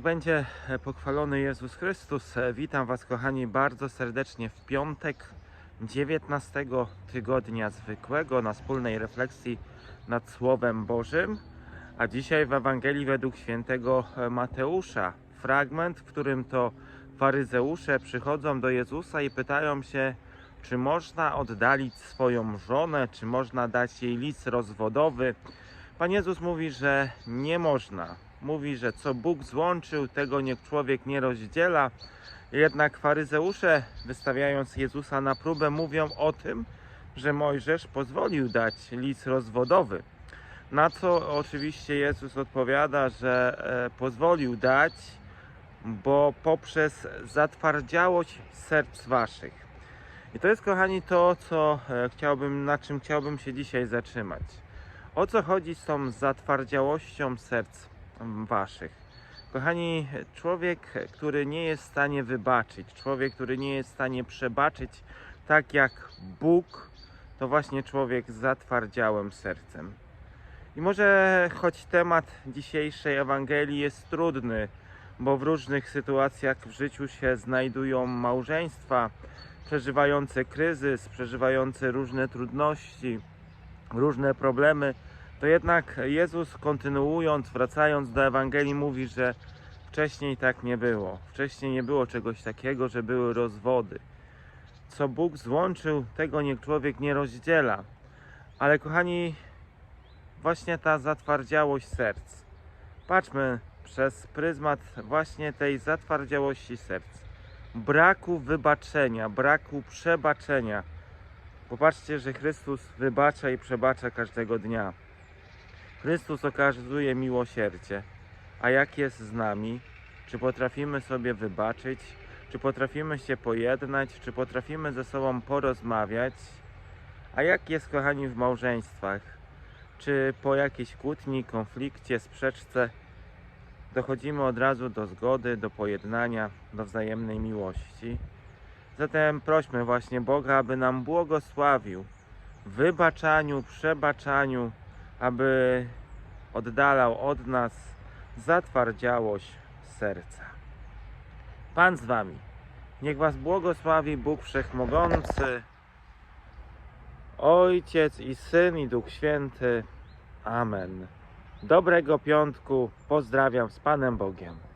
będzie e, pochwalony Jezus Chrystus. E, Witam Was, kochani, bardzo serdecznie w piątek 19 tygodnia zwykłego na wspólnej refleksji nad Słowem Bożym. A dzisiaj w Ewangelii według świętego e, Mateusza fragment, w którym to faryzeusze przychodzą do Jezusa i pytają się, czy można oddalić swoją żonę, czy można dać jej list rozwodowy. Pan Jezus mówi, że nie można. Mówi, że co Bóg złączył, tego niech człowiek nie rozdziela. Jednak faryzeusze, wystawiając Jezusa na próbę, mówią o tym, że Mojżesz pozwolił dać list rozwodowy. Na co oczywiście Jezus odpowiada, że e, pozwolił dać, bo poprzez zatwardziałość serc waszych. I to jest, kochani, to, co e, chciałbym, na czym chciałbym się dzisiaj zatrzymać. O co chodzi z tą zatwardziałością serc waszych? Kochani, człowiek, który nie jest w stanie wybaczyć, człowiek, który nie jest w stanie przebaczyć tak jak Bóg, to właśnie człowiek z zatwardziałym sercem. I może choć temat dzisiejszej Ewangelii jest trudny, bo w różnych sytuacjach w życiu się znajdują małżeństwa przeżywające kryzys, przeżywające różne trudności, różne problemy, to jednak Jezus kontynuując, wracając do Ewangelii, mówi, że wcześniej tak nie było. Wcześniej nie było czegoś takiego, że były rozwody. Co Bóg złączył, tego niech człowiek nie rozdziela. Ale kochani, właśnie ta zatwardziałość serc. Patrzmy przez pryzmat właśnie tej zatwardziałości serc. Braku wybaczenia, braku przebaczenia. Popatrzcie, że Chrystus wybacza i przebacza każdego dnia. Chrystus okazuje miłosierdzie. A jak jest z nami? Czy potrafimy sobie wybaczyć? Czy potrafimy się pojednać? Czy potrafimy ze sobą porozmawiać? A jak jest, kochani, w małżeństwach? Czy po jakiejś kłótni, konflikcie, sprzeczce dochodzimy od razu do zgody, do pojednania, do wzajemnej miłości? Zatem prośmy właśnie Boga, aby nam błogosławił w wybaczaniu, przebaczaniu, aby oddalał od nas zatwardziałość serca. Pan z Wami. Niech Was błogosławi Bóg Wszechmogący, Ojciec i Syn i Duch Święty. Amen. Dobrego piątku. Pozdrawiam z Panem Bogiem.